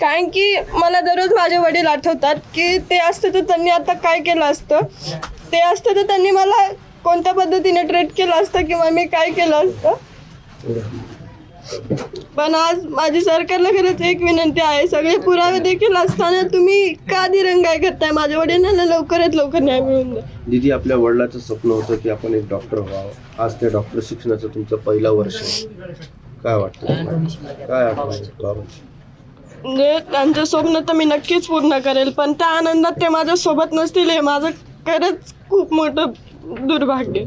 कारण की मला दररोज माझे वडील आठवतात की ते असतं तर त्यांनी आता काय केलं असतं? ते असतं तर त्यांनी मला कोणत्या पद्धतीने ट्रीट केलं असतं किंवा मी काय केलं असतं? पण आज माझी सरकारला खरंच एक विनंती आहे सगळे पुरावे देखील असताना तुम्ही का दिरंगाई करताय? माझ्या वडिलांना लवकरात लवकर न्याय मिळून द्या. दिदी आपल्या वडिलाचं स्वप्न होतं की आपण एक डॉक्टर व्हावं. आज त्या डॉक्टर शिक्षणाचं तुमचं पहिलं वर्ष आहे. काय वाटतं तुम्हाला? काय आठवण बाबा. म्हणजे त्यांचं स्वप्न तर मी नक्कीच पूर्ण करेल पण त्या आनंदात ते माझ्या सोबत नसतील हे माझं खरंच खूप मोठं दुर्भाग्य.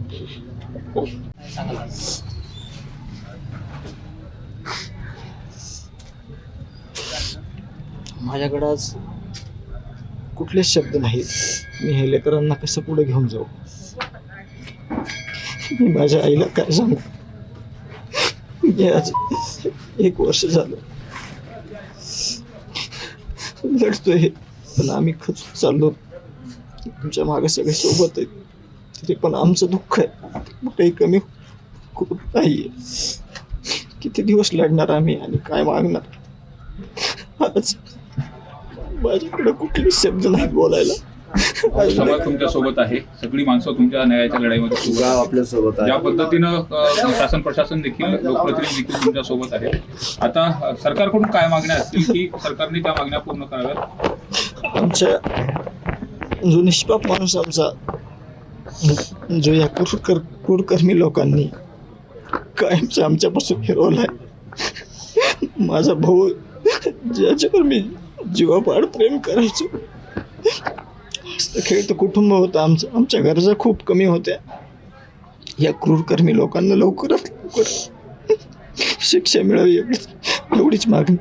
माझ्याकडं आज कुठलेच शब्द नाहीत. मी हे लेकरांना कसं पुढे घेऊन जाऊ? मी माझ्या आईला काय सांगू? मी आज एक वर्ष झालं. लढतोय. पण आम्ही खचून चाललो. तुमच्या मागे सगळे सोबत आहेत. तरी पण आमचं दुःख आहे. काही कमी खूप नाहीये. किती दिवस लढणार आम्ही आणि काय मागणार? आज माझ्याकडे कुठले शब्द नाहीत बोलायला. समाज तुमच्यासोबत आहे. सगळी माणसं तुमच्या न्यायाच्या लढाईमध्ये गाव आहेत. आपल्यासोबत ज्या आहे पद्धतीनं अ, शासन प्रशासन देखील लोकप्रतिनिधी देखील तुमच्यासोबत आहे आता अ, सरकारकडून काय मागण्या असतील की सरकारने त्या मागण्या पूर्ण कराव्यात? आमच्या जो निष्पाप माणूस आमचा जो या कुरकर कुरकर्मी लोकांनी कायमचा आमच्यापासून फिरवलाय. माझा भाऊ ज्याच्यावर मी जीवापाड प्रेम करायचो हसतं खेळतं कुटुंब होतं? आमचं आमच्या गरजा खूप कमी होत्या. या क्रूरकर्मी लोकांना लवकरात लवकर शिक्षा मिळावी एवढीच एवढीच मागणी.